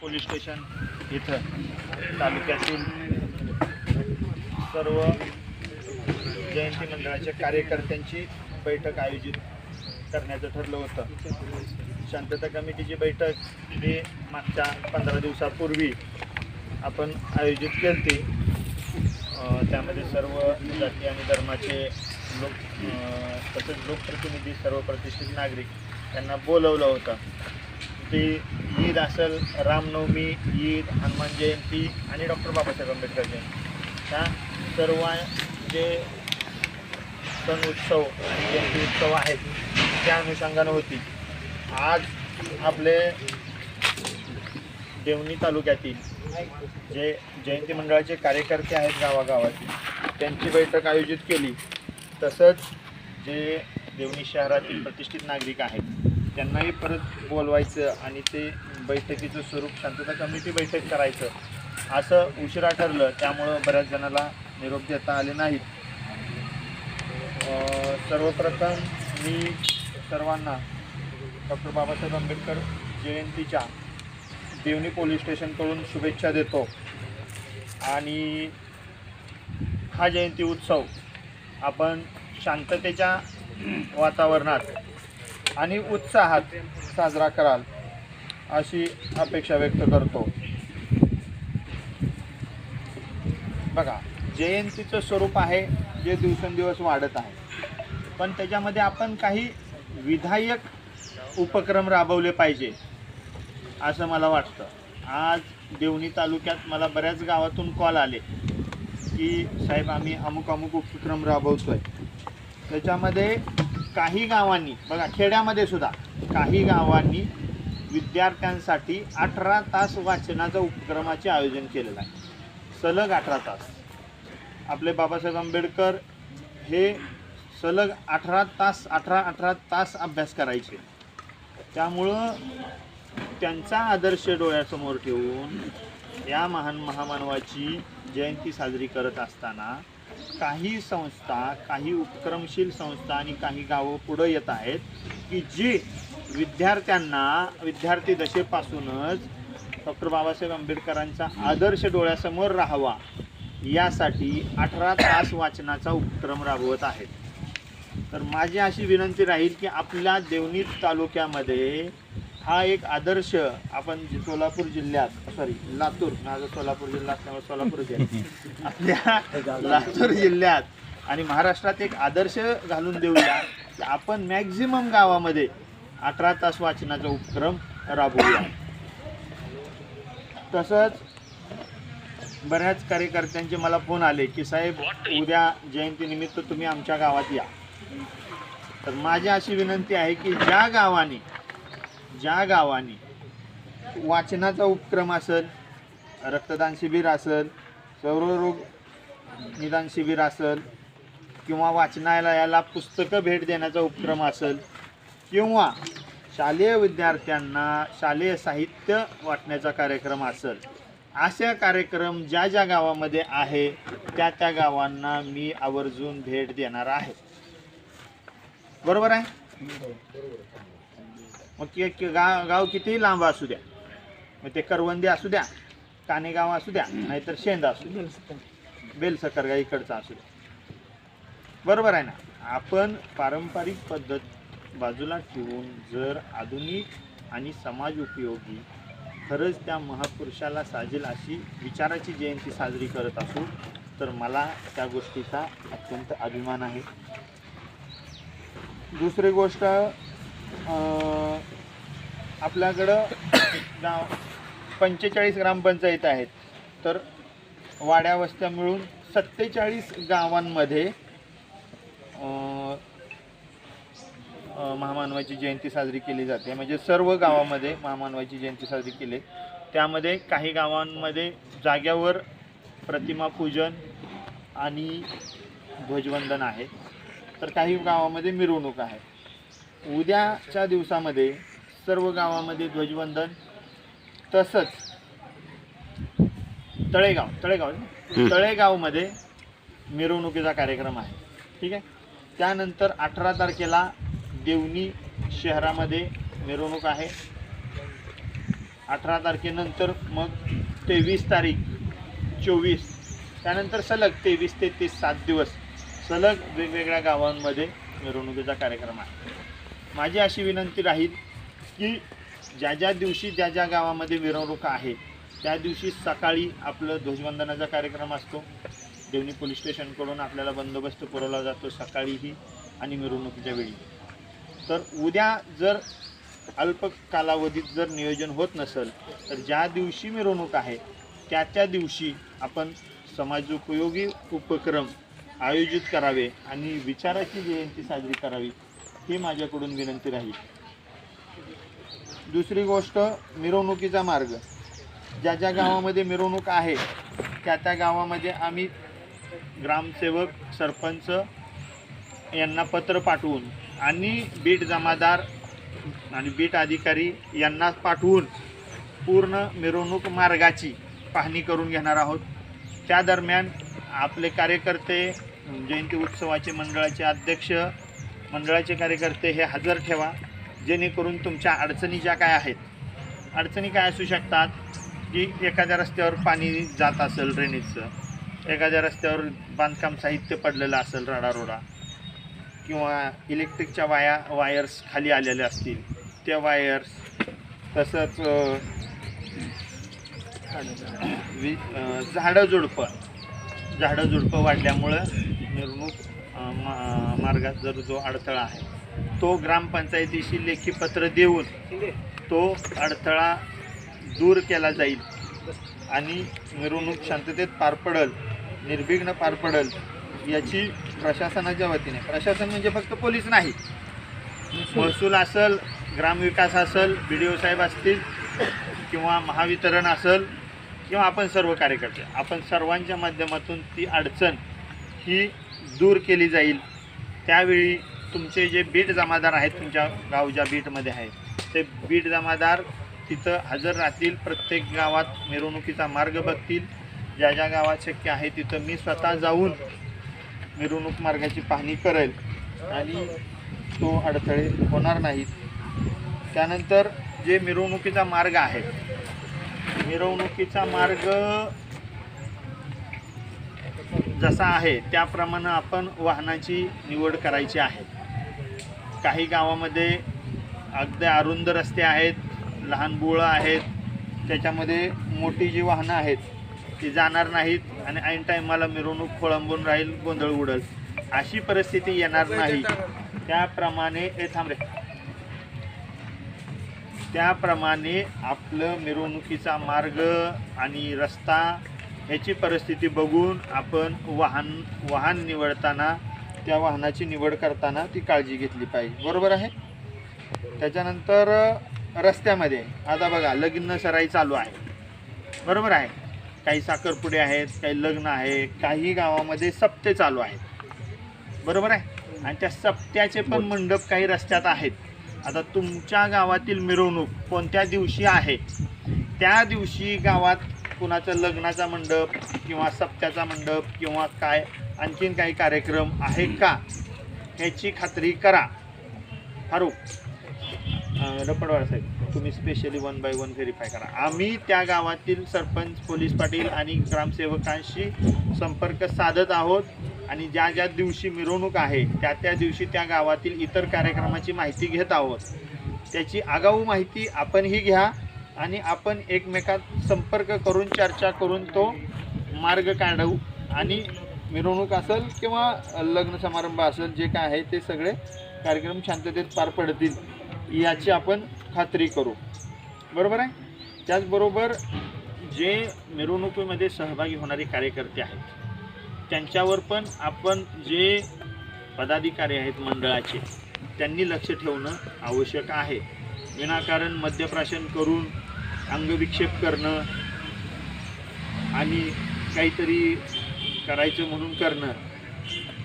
Police station इथं तालुक्यातील सर्व जयंती मंडळाच्या कार्यकर्त्यांची बैठक आयोजित करण्याचं ठरलं होतं. शांतता कमिटीची बैठक ही मागच्या पंधरा दिवसापूर्वी आपण आयोजित केली त्यामध्ये सर्व जाती आणि धर्माचे लोक तसेच लोकप्रतिनिधी सर्व प्रतिष्ठित नागरिक यांना बोलवलं होतं. ते ईद असेल रामनवमी ईद हनुमान जयंती आणि डॉक्टर बाबासाहेब आंबेडकर जयंती. ह्या सर्व जे सण उत्सव आणि जयंती उत्सव आहेत त्या अनुषंगानं होती आज आपले देवणी तालुक्यातील जे जयंती मंडळाचे कार्यकर्ते आहेत गावागावातील त्यांची बैठक आयोजित केली. तसंच जे देवणी शहरातील प्रतिष्ठित नागरिक आहेत त्यांनाही परत बोलवायचं आणि ते बैठकीचं स्वरूप शांतता कमिटी बैठक करायचं असं उशिरा ठरलं. त्यामुळं बऱ्याच जणाला निरोप देता आले नाहीत. सर्वप्रथम मी सर्वांना डॉक्टर बाबासाहेब आंबेडकर जयंतीच्या देवणी पोलीस स्टेशनकडून शुभेच्छा देतो. आणि हा जयंती उत्सव आपण शांततेच्या वातावरणात आणि उत्साहात साजरा कराल अशी अपेक्षा व्यक्त करतो. बघा जयंतीचं स्वरूप आहे जे दिवसेंदिवस वाढत आहे. पण त्याच्यामध्ये आपण काही विधायक उपक्रम राबवले पाहिजे असं मला वाटतं. आज देवणी तालुक्यात मला बऱ्याच गावातून कॉल आले की साहेब आम्ही अमुक अमुक उपक्रम राबवतो आहे त्याच्यामध्ये काही गावांनी बघा खेड्यामध्ये सुद्धा काही गावांनी विद्यार्थ्यांसाठी अठरा तास वाचनाचं उपक्रमाचे आयोजन केलेलं आहे. सलग अठरा तास. आपले बाबासाहेब आंबेडकर हे सलग अठरा तास अठरा अठरा तास अभ्यास करायचे. त्यामुळं त्यांचा आदर्श डोळ्यासमोर ठेवून या महान महामानवाची जयंती साजरी करत असताना काही संस्था काही उपक्रमशील संस्था आणि काही गावं पुढं येत आहेत की जी विद्यार्थ्यांना विद्यार्थी दशेपासूनच डॉक्टर बाबासाहेब आंबेडकरांचा आदर्श डोळ्यासमोर राहावा यासाठी अठरा तास वाचनाचा उपक्रम राबवत आहेत. तर माझी अशी विनंती राहील की आपल्या देवणी तालुक्यामध्ये हा एक आदर्श आपण जे सोलापूर जिल्ह्यात सॉरी लातूर. माझा सोलापूर जिल्हा असल्यामुळे सोलापूर जिल्हा आपल्या लातूर जिल्ह्यात आणि महाराष्ट्रात एक आदर्श घालून देऊया. की आपण मॅक्झिमम गावामध्ये अठरा तास वाचनाचा उपक्रम राबवूया. तसंच बऱ्याच कार्यकर्त्यांचे मला फोन आले की साहेब उद्या जयंतीनिमित्त तुम्ही आमच्या गावात या. तर माझी अशी विनंती आहे की ज्या गावाने ज्या गावाने वाचनाचा उपक्रम असेल रक्तदान शिबिर असेल सर्वरोग निदान शिबिर असेल किंवा वाचनालयाला पुस्तकं भेट देण्याचा उपक्रम असेल किंवा शालेय विद्यार्थ्यांना शालेय साहित्य वाटण्याचा कार्यक्रम असेल अशा कार्यक्रम ज्या ज्या गावामध्ये आहे त्या त्या गावांना मी आवर्जून भेट देणार आहे. बरोबर आहे? मग ते गाव गाव कितीही लांब असू द्या. मग ते करवंदी असू द्या कानेगाव असू द्या नाहीतर शेंद असू द्या. बेलसकरगा इकडचा असू द्या. बरोबर आहे ना? आपण पारंपरिक पद्धत बाजूला ठेवून जर आधुनिक आणि समाज उपयोगी खरंच त्या महापुरुषाला साजेल अशी विचाराची जयंती साजरी करत असू तर मला त्या गोष्टीचा अत्यंत अभिमान आहे. दुसरी गोष्ट आपल्याकडं गाव पंचेचाळीस ग्रामपंचायत आहेत. तर वाड्या वस्त्या मिळून सत्तेचाळीस गावांमध्ये महामानवाची जयंती साजरी केली जाते. म्हणजे सर्व गावामध्ये महामानवाची जयंती साजरी केली. त्यामध्ये काही गावांमध्ये जाग्यावर प्रतिमा पूजन आणि ध्वजवंदन आहे. तर काही गावामध्ये मिरवणूक आहे. उद्याच्या दिवसामध्ये सर्व गावामध्ये ध्वजवंदन तसंच तळेगाव तळेगाव? तळेगावमध्ये मिरवणुकीचा कार्यक्रम आहे. ठीक आहे? त्यानंतर अठरा तारखेला देवणी शहरामध्ये मिरवणूक आहे. अठरा तारखेनंतर मग तेवीस तारीख चोवीस. त्यानंतर सलग तेवीस ते तीस सात दिवस सलग वेगवेगळ्या गावांमध्ये मिरवणुकीचा कार्यक्रम आहे. माझी अशी विनंती राहील की ज्या ज्या दिवशी ज्या ज्या गावामध्ये मिरवणूक आहे त्या दिवशी सकाळी आपलं ध्वजवंदनाचा कार्यक्रम असतो. देवणी पोलीस स्टेशनकडून आपल्याला बंदोबस्त पुरवला जातो सकाळीही आणि मिरवणुकीच्या वेळी. तर उद्या जर अल्प कालावधीत जर नियोजन होत नसेल तर ज्या दिवशी मिरवणूक आहे त्या त्या दिवशी आपण समाजोपयोगी उपक्रम आयोजित करावे आणि विचाराची जयंती साजरी करावी. ही माझ्याकडून विनंती राहील. दुसरी गोष्ट मिरवणुकीचा मार्ग. ज्या ज्या गावामध्ये मिरवणूक आहे त्या त्या गावामध्ये आम्ही ग्रामसेवक सरपंच यांना पत्र पाठवून आणि बीट जमादार आणि बीट अधिकारी यांना पाठवून पूर्ण मिरवणूक मार्गाची पाहणी करून घेणार आहोत. त्या दरम्यान आपले कार्यकर्ते जयंती उत्सवाचे मंडळाचे अध्यक्ष मंडळाचे कार्यकर्ते हे हजर ठेवा जेणेकरून तुमच्या अडचणी ज्या काय आहेत अडचणी काय असू शकतात की एखाद्या रस्त्यावर पाणी जात असेल ड्रेनेजचं एखाद्या रस्त्यावर बांधकाम साहित्य पडलेलं असेल रडारोडा किंवा इलेक्ट्रिकच्या वाया वायर्स खाली आलेल्या असतील त्या वायर्स तसंच वि झाडं झुडपं झाडं झुडपं वाढल्यामुळं मिरवणूक मा मार्गात जर जो अडथळा आहे तो ग्रामपंचायतीशी लेखी पत्र देऊन तो अडथळा दूर केला जाईल आणि मिरवणूक शांततेत पार पडल निर्विघ्न पार पडल याची प्रशासनाच्या वतीने प्रशासन म्हणजे फक्त पोलीस नाही. महसूल असेल ग्रामविकास असेल बी डी ओ साहेब असतील किंवा महावितरण असेल किंवा आपण सर्व कार्यकर्ते आपण सर्वांच्या माध्यमातून ती अडचण ही दूर केली जाईल. त्यावेळी तुमचे जे बीट जमादार आहेत तुमच्या गाव ज्या बीटमध्ये आहे ते बीट जमादार तिथं हजर राहतील प्रत्येक गावात मिरवणुकीचा मार्ग बघतील. ज्या ज्या गावात शक्य आहे तिथं मी स्वतः जाऊन मिरवणूक मार्गाची पाहणी करेल. आणि तो अडथळे होणार नाहीत. त्यानंतर जे मिरवणुकीचा मार्ग आहे मिरवणुकीचा मार्ग जसा आहे त्याप्रमाणे आपण वाहनाची निवड करायची आहे. काही गावामध्ये अगदी अरुंद रस्ते आहेत लहान बोळं आहेत त्याच्यामध्ये मोठी जी वाहनं आहेत ती जाणार नाहीत आणि ऐन टायमाला मिरवणूक खोळंबून राहील गोंधळ उडल. अशी परिस्थिती येणार नाही. त्याप्रमाणे हे थांबले त्याप्रमाणे आपलं मिरवणुकीचा मार्ग आणि रस्ता ह्याची परिस्थिती बघून आपण वाहन वाहन निवडताना त्या वाहनाची निवड करताना ती काळजी घेतली पाहिजे. बरोबर आहे? त्याच्यानंतर रस्त्यामध्ये आता बघा लग्न सराई चालू आहे. बरोबर आहे? काही साखरपुडे आहेत काही लग्न आहे काही गावामध्ये सप्ते चालू आहेत. बरोबर आहे? आणि त्या सप्त्याचे पण मंडप काही रस्त्यात आहेत. आता तुमच्या गावातील मिरवणूक कोणत्या दिवशी आहे? त्या दिवशी गावात कुणाचं लग्नाचा मंडप किंवा सप्त्याचा मंडप किंवा काय आणखीन काही कार्यक्रम आहे का? ह्याची खात्री करा. फारूक रपडवाड रपडवार साहेब तुम्ही specially one by one verify करा. आम्ही त्या गावातील सरपंच पोलीस पाटील आणि ग्रामसेवकांशी संपर्क साधत आहोत आणि ज्या ज्या दिवशी मिरवणूक आहे त्या त्या दिवशी त्या गावातील इतर कार्यक्रमाची माहिती घेत आहोत. त्याची आगाऊ माहिती आपणही घ्या. आणि आपण एकमेकात संपर्क करून चर्चा करून तो मार्ग काढू आणि मिरवणूक असेल किंवा लग्न समारंभ असेल जे काय आहे ते सगळे कार्यक्रम शांततेत पार पडतील याची आपण खात्री करू. बरोबर आहे? त्याचबरोबर जे मिरवणुकीमध्ये सहभागी होणारे कार्यकर्ते आहेत त्यांच्यावर पण आपण जे पदाधिकारी आहेत मंडळाचे त्यांनी लक्ष ठेवणं आवश्यक आहे. विनाकारण मद्यप्राशन करून अंगविक्षेप करणं आणि काहीतरी करायचं म्हणून करणं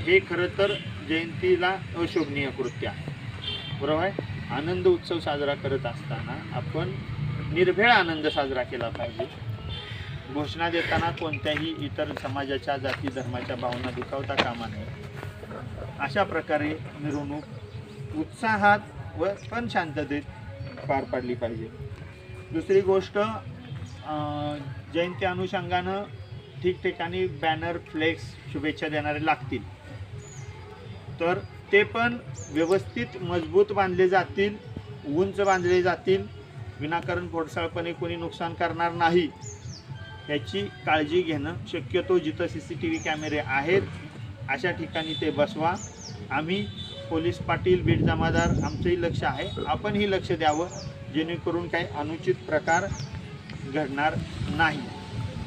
हे खरं तर जयंतीला अशोभनीय कृत्य आहे. बरोबर आहे? आनंद उत्सव साजरा करत असताना आपण निर्भेळ आनंद साजरा केला पाहिजे. घोषणा देताना कोणत्याही इतर समाजाच्या जाती धर्माच्या भावना दुखावता कामा नये. अशा प्रकारे मिरवणूक उत्साहात व पण शांततेत पार पाडली पाहिजे. दुसरी गोष्ट जयंती अनुषंगानं ठिकठिकाणी बॅनर फ्लेक्स शुभेच्छा देणारे लागतील. तर ते पण व्यवस्थित मजबूत बांधले जातील उंच बांधले जातील. विनाकारण फोडसाळपणे कोणी नुकसान करणार नाही. याची काळजी घेणं शक्यतो जिथं सी सी टी व्ही कॅमेरे आहेत अशा ठिकाणी ते बसवा. आम्ही पोलीस पाटील बीड जमादार आमचंही लक्ष आहे. आपणही लक्ष द्यावं. जेणेकरून काही अनुचित प्रकार घडणार नाही.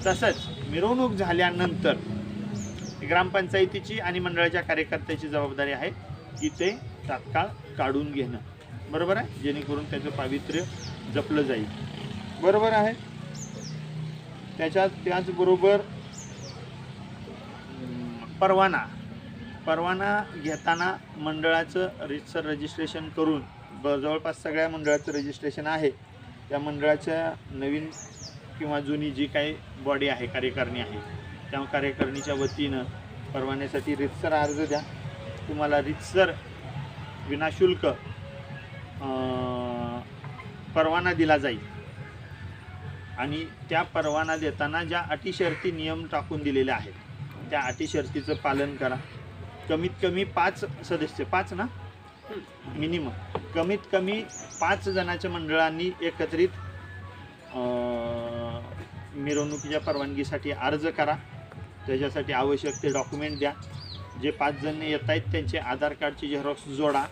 तसंच मिरवणूक झाल्यानंतर ग्रामपंचायतीची आणि मंडळाच्या कार्यकर्त्याची जबाबदारी आहे की ते तात्काळ काढून घेणं. बरोबर आहे? जेणेकरून त्याचं पावित्र्य जपलं जाईल. बरोबर आहे? त्याच्यात त्याचबरोबर परवाना. परवाना घेताना मंडळाचं रितसर रजिस्ट्रेशन करून ब जवळपास सगळ्या मंडळाचं रजिस्ट्रेशन आहे. त्या मंडळाच्या नवीन किंवा जुनी जी काही बॉडी आहे कार्यकारिणी आहे त्या कार्यकारिणीच्या वतीनं परवान्यासाठी रितसर अर्ज द्या. तुम्हाला रितसर विनाशुल्क परवाना दिला जाईल. आणि त्या परवाना देताना ज्या अटीशर्ती नियम टाकून दिलेल्या आहेत त्या अटीशर्तीचं पालन करा. कमीत कमी पाच सदस्य पाच ना? मिनिमम. कमीत कमी पाच जणाच्या मंडळांनी एकत्रित मिरवणुकीच्या परवानगीसाठी अर्ज करा. त्याच्यासाठी आवश्यक ते डॉक्युमेंट द्या. जे पाच जण येत आहेत त्यांचे आधार कार्डची झेरॉक्स जोडा.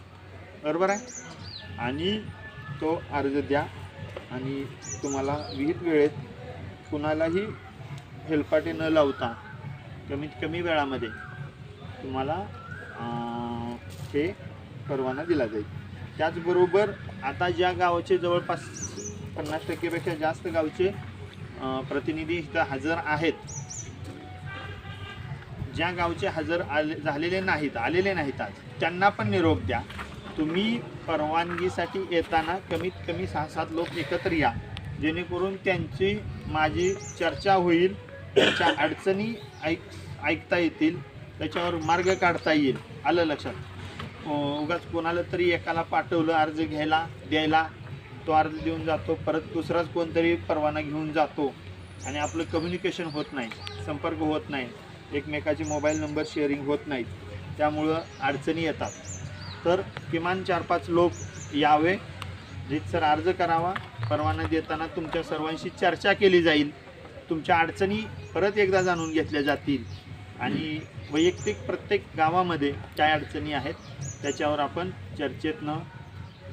बरोबर आहे? आणि तो अर्ज द्या. आणि तुम्हाला विहित वेळेत कुणालाही हेलपाटे न लावता कमीत कमी वेळामध्ये तुम्हाला हे परवाना दिला जाईल. त्याचबरोबर आता ज्या गावाचे जवळपास पन्नास टक्केपेक्षा जास्त गावचे प्रतिनिधी इथं हजर आहेत. ज्या गावचे हजर आले झालेले नाहीत आलेले नाहीत आज त्यांना पण निरोप द्या. तुम्ही परवानगीसाठी येताना कमीत कमी सहा सात लोक एकत्र या. जेणेकरून त्यांची माझी चर्चा होईल त्यांच्या अडचणी ऐक ऐकता येतील त्याच्यावर मार्ग काढता येईल. आलं लक्षात? उगाच कोणाला तरी एकाला पाठवलं अर्ज घ्यायला द्यायला तो अर्ज देऊन जातो. परत दुसराच कोणतरी परवाना घेऊन जातो. आणि आपलं कम्युनिकेशन होत नाही संपर्क होत नाही. एकमेकाचे मोबाईल नंबर शेअरिंग होत नाहीत. त्यामुळं अडचणी येतात. तर किमान चार पाच लोक यावे. रितसर अर्ज करावा परवाना देताना तुमच्या सर्वांशी चर्चा केली जाईल. तुमच्या अडचणी परत एकदा जाणून घेतल्या जातील. आणि वैयक्तिक प्रत्येक गावामध्ये काय अडचणी आहेत त्याच्यावर आपण चर्चेतनं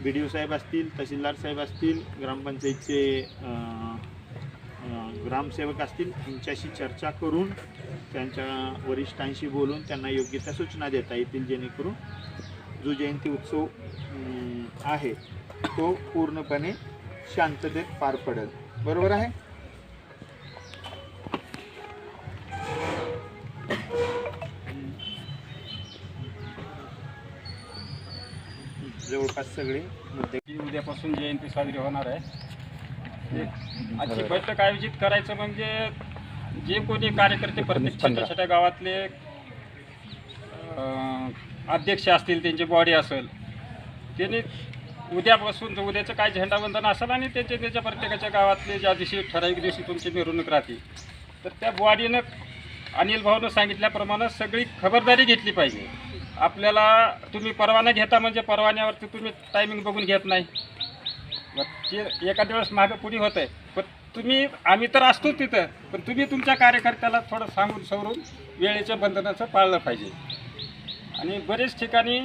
बी डी ओ साहेब असतील तहसीलदार साहेब असतील ग्रामपंचायतचे ग्रामसेवक असतील यांच्याशी चर्चा करून त्यांच्या वरिष्ठांशी बोलून त्यांना योग्य त्या सूचना देता येतील जेणेकरून जो जयंती उत्सव आहे तो पूर्णपणे शांततेत पार पडेल. बरोबर आहे? जवळपास सगळे मुद्दे. की उद्यापासून जयंती साजरी होणार आहे. आजची बैठक आयोजित करायचं म्हणजे जे कोणी कार्यकर्ते प्रत्येक छोट्या छोट्या गावातले अध्यक्ष असतील त्यांची बॉडी असेल त्यांनी उद्यापासून उद्याचं काय झेंडावंदन असेल आणि त्यांच्या त्याच्या प्रत्येकाच्या गावातले ज्या दिवशी ठराविक दिवशी तुमची मिरवणूक राहते तर त्या बॉडीनं अनिल भाऊनं सांगितल्याप्रमाणे सगळी खबरदारी घेतली पाहिजे. आपल्याला तुम्ही परवाना घेता म्हणजे परवान्यावरती तुम्ही टायमिंग बघून घेत नाही. मग ते एखाद्या वेळेस मागं पुढे होत आहे पण तुम्ही आम्ही तर असतोच तिथं. पण तुम्ही तुमच्या कार्यकर्त्याला थोडं सांगून सवरून वेळेच्या बंधनाचं पाळलं पाहिजे. आणि बरेच ठिकाणी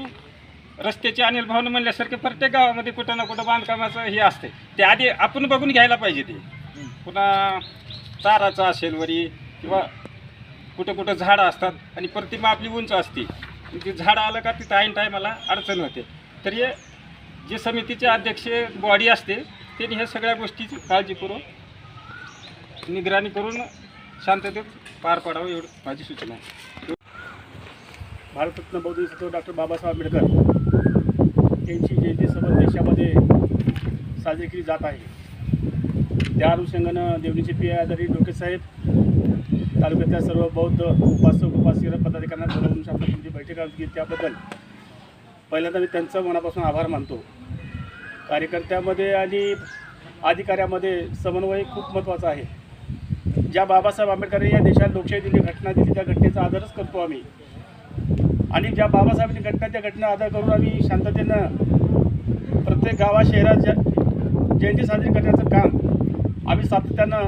रस्त्याचे अनिल भावनं म्हणल्यासारखे प्रत्येक गावामध्ये कुठं ना कुठं बांधकामाचं हे असते ते आधी आपण बघून घ्यायला पाहिजे ते. पुन्हा ताराचं असेल वरी किंवा कुठं कुठं झाडं असतात आणि प्रतिमा आपली उंच असते. जे झाडं आलं का तिथं ऐन टायमाला अडचण होते. तर हे जे समितीचे अध्यक्ष बॉडी असते त्यांनी ह्या सगळ्या गोष्टीची काळजीपूर्वक निगराणी करून शांततेत पार पाडावं एवढं माझी सूचना आहे. भारतरत्न बौद्ध सचिव डॉक्टर बाबासाहेब आंबेडकर यांची जयंती सर्व देशामध्ये साजरी केली जात आहे. त्या अनुषंगानं देवणीचे पी आधारी डोकेसाहेब तालुक्यातल्या सर्व बौद्ध उपासक उपासकीय पदाधिकाऱ्यांना बोलावून आपण तुमची बैठक आयोजित त्याबद्दल पहिल्यांदा मी त्यांचा मनापासून आभार मानतो. कार्यकर्त्यामध्ये आणि अधिकाऱ्यामध्ये समन्वय खूप महत्त्वाचा आहे. ज्या बाबासाहेब आंबेडकरांनी या देशात लोकशाही दिली घटना दिली त्या घटनेचा आदरच करतो आम्ही. आणि ज्या बाबासाहेबांनी घटना त्या घटना आदर करून आम्ही शांततेनं प्रत्येक गावा शहरात जयंती साजरी करण्याचं काम आम्ही सातत्यानं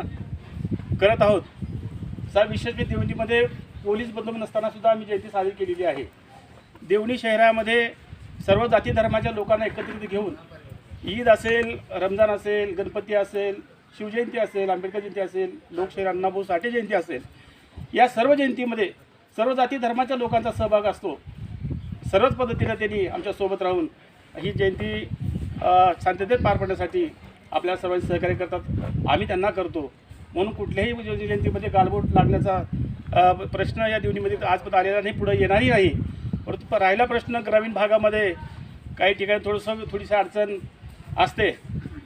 करत आहोत. सा विशेष म्हणजे देवणीमध्ये पोलीस बंदोबस्त नसताना सुद्धा आम्ही जयंती साजरी केलेली आहे. देवणी शहरामध्ये सर्व जाती धर्माच्या लोकांना एकत्रित घेऊन ईद असेल रमजान असेल गणपती असेल शिवजयंती असेल आंबेडकर जयंती असेल लोकशाहीर अण्णाभाऊ साठे जयंती असेल या सर्व जयंतीमध्ये सर्व जाती धर्माच्या लोकांचा सहभाग असतो. सर्वच पद्धतीनं त्यांनी आमच्यासोबत राहून ही जयंती शांततेत पार पडण्यासाठी आपल्या सर्वांचे सहकार्य करतात. आम्ही त्यांना करतो. म्हणून कुठल्याही जयंतीमध्ये गालबोट लागण्याचा प्रश्न या दिवणीमध्ये आजपर्यंत आलेला नाही पुढे येणारही नाही. परंतु राहिला प्रश्न ग्रामीण भागामध्ये काही ठिकाणी थोडंसं थोडीशी अडचण असते.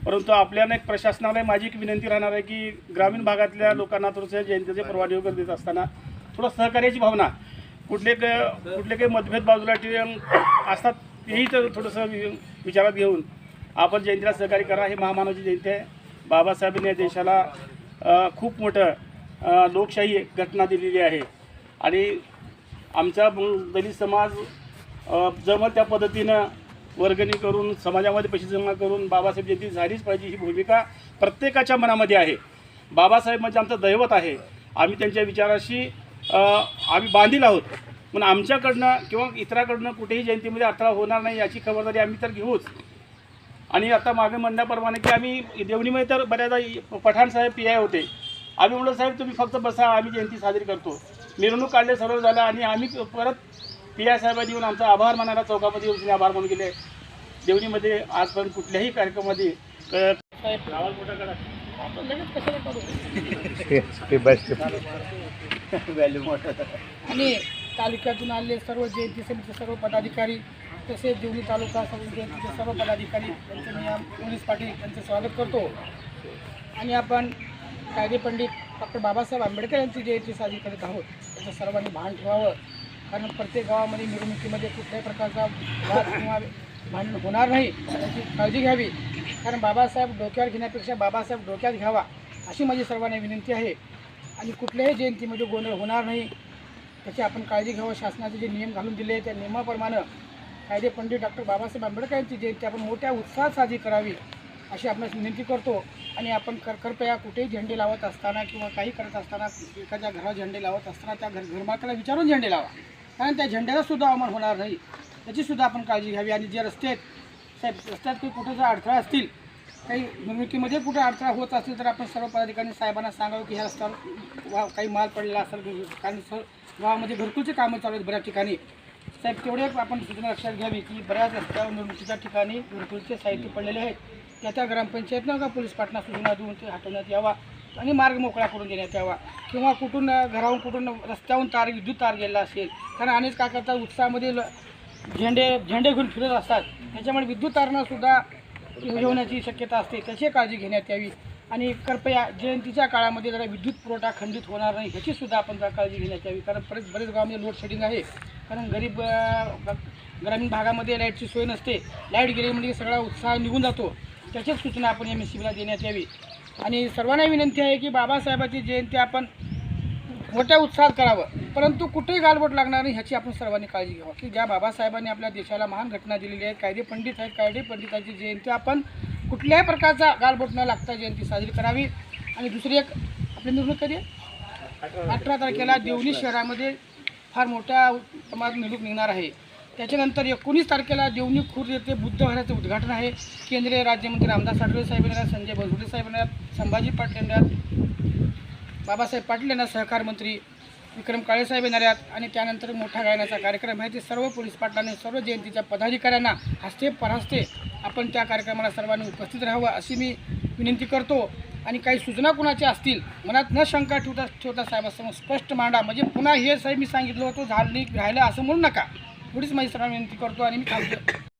परंतु आपल्याला एक प्रशासनाला माझी एक विनंती राहणार आहे की ग्रामीण भागातल्या लोकांना थोडंसं जयंतीचे परवाने वगैरे देत असताना थोडं सहकार्याची भावना कुठले काही कुठले काही मतभेद बाजूला असतात तेही तर थोडंसं वि- विचारात घेऊन आपण जयंतीला सहकार्य करा हे महामानवाची जयंती आहे. बाबासाहेबांनी या देशाला खूप मोठं लोकशाही घटना दिलेली आहे. आणि आमचा दलित समाज जमल त्या पद्धतीनं वर्गणी करून समाजामध्ये पैसे जमा करून बाबासाहेब जयंती झालीच पाहिजे ही भूमिका प्रत्येकाच्या मनामध्ये आहे. बाबासाहेब म्हणजे आमचं दैवत आहे. आम्ही त्यांच्या विचाराशी आम्ही बांधील आहोत. पण आमच्याकडनं किंवा इतराकडनं कुठेही जयंतीमध्ये अडथळा होणार नाही याची खबरदारी आम्ही तर घेऊच. आणि आता मागे म्हणण्याप्रमाणे की आम्ही देवणीमध्ये तर बऱ्याचदा पठाण साहेब पी आय होते आम्ही म्हणलं साहेब तुम्ही फक्त बसा आम्ही जयंती साजरी करतो मिरवणूक काढले सर्व झालं आणि आम्ही परत पी आय साहेबांनी येऊन आमचा आभार मानायला चौकामध्ये येऊन तुम्ही आभार मानून गेले देवणीमध्ये आजपर्यंत कुठल्याही कार्यक्रमामध्ये करू व्हॅल्यू आणि तालुक्यातून आलेले सर्व जयंती समितीचे सर्व पदाधिकारी तसेच देवणी तालुका समितीचे सर्व पदाधिकारी त्यांचे मी या पोलीस पाटील यांचे स्वागत करतो. आणि आपण कायदेपंडित डॉक्टर बाबासाहेब आंबेडकर यांची जयंती साजरी करत आहोत. त्याचं सर्वांनी भान ठेवावं. कारण प्रत्येक गावामध्ये मिरवणुकीमध्ये कुठल्याही प्रकारचा वाद किंवा भांडण होणार नाही. याची काळजी घ्यावी. कारण बाबासाहेब डोक्यावर घेण्यापेक्षा बाबासाहेब डोक्यात घ्यावा अशी माझी सर्वांना विनंती आहे. आणि कुठल्याही जयंतीमध्ये गोंधळ होणार नाही. त्याची आपण काळजी घ्यावं. शासनाचे जे नियम घालून दिले त्या नियमाप्रमाणे कायदे पंडित डॉक्टर बाबासाहेब आंबेडकर यांची जयंती आपण मोठ्या उत्साहात साजरी करावी अशी आपण विनंती करतो. आणि आपण कर कृपया कुठेही झेंडे लावत असताना किंवा काही करत असताना एखाद्या घरावर झेंडे लावत असताना त्या घर घरमालकाला विचारून झेंडे लावा. कारण त्या झेंड्याचा सुद्धा अवमान होणार नाही. याचीसुद्धा आपण काळजी घ्यावी. आणि जे रस्ते आहेत साहेब रस्त्यात काही कुठे जर अडथळा असतील काही निवडणुकीमध्ये कुठे अडथळा होत असेल तर आपण सर्व पदाधिकारी साहेबांना सांगावं की ह्या रस्त्यावर वा काही माल पडलेला असेल कारण स गावामध्ये घरकुलचे कामं चालू आहेत बऱ्याच ठिकाणी. साहेब तेवढे आपण सूचना लक्षात घ्यावी की बऱ्याच रस्त्यावर निवडणुकीच्या ठिकाणी घरकुलचे साहित्य पडलेले आहेत. त्या त्या ग्रामपंचायतनं का पोलीस पाटणा सूचना देऊन ते हटवण्यात यावा आणि मार्ग मोकळा करून देण्यात यावा? किंवा कुठून घराहून कुठून रस्त्याहून तार विद्युत तार गेलेला असेल? कारण अनेक काय करतात उत्साहामध्ये ल- झेंडे झेंडे घेऊन फिरत असतात. त्याच्यामुळे विद्युत तारणं सुद्धा होण्याची शक्यता असते. त्याची काळजी घेण्यात यावी. आणि कृपया जयंतीच्या काळामध्ये जरा विद्युत पुरवठा खंडित होणार नाही ह्याचीसुद्धा आपण जरा काळजी घेण्यात यावी कारण परत बरेच गावामध्ये लोड शेडिंग आहे. कारण गरीब ग्रामीण भागामध्ये लाईटची सोय नसते. लाइट गेली म्हणजे सगळा उत्साह निघून जातो. त्याच्याच सूचना आपण एम एस सी बीला देण्यात यावी. आणि सर्वांना विनंती आहे की बाबासाहेबाची जयंती आपण मोठ्या उत्साहात करावं. परंतु कुठेही गालबोट लागणार नाही ह्याची आपण सर्वांनी काळजी घ्यावी. की ज्या बाबासाहेबांनी आपल्या देशाला महान घटना दिलेली आहे कायदे पंडित आहेत कायदे पंडिताची जयंती आपण कुठल्याही प्रकारचा गालबोट न लागता जयंती साजरी करावी. आणि दुसरी एक आपली निवडणूक कधी अठरा तारखेला देवणी शहरामध्ये फार मोठ्या प्रमाणात निवडणूक निघणार आहे. त्याच्यानंतर एकोणीस तारखेला देवणी खुर्द येथे बुद्ध विहाराचं उद्घाटन आहे. केंद्रीय राज्यमंत्री रामदास आठवले साहेब येणार संजय भरभुटे साहेब येणार संभाजी पाटील येणार बाबासाहेब पाटील यांना सहकार मंत्री विक्रम काळेसाहेब येणार आहेत. आणि त्यानंतर मोठा गायनाचा कार्यक्रम आहे. ते सर्व पोलीस पाटलांनी सर्व जयंतीच्या पदाधिकाऱ्यांना हस्ते परहस्ते आपण त्या कार्यक्रमाला सर्वांनी उपस्थित राहावं अशी मी विनंती करतो. आणि काही सूचना कुणाच्या असतील मनात न शंका ठेवता ठेवता साहेबांसमोर स्पष्ट मांडा. म्हणजे पुन्हा हे साहेब मी सांगितलं होतं झालं राहिलं असं म्हणू नका. एवढीच माझी सर्वांना विनंती करतो आणि मी थांबतो.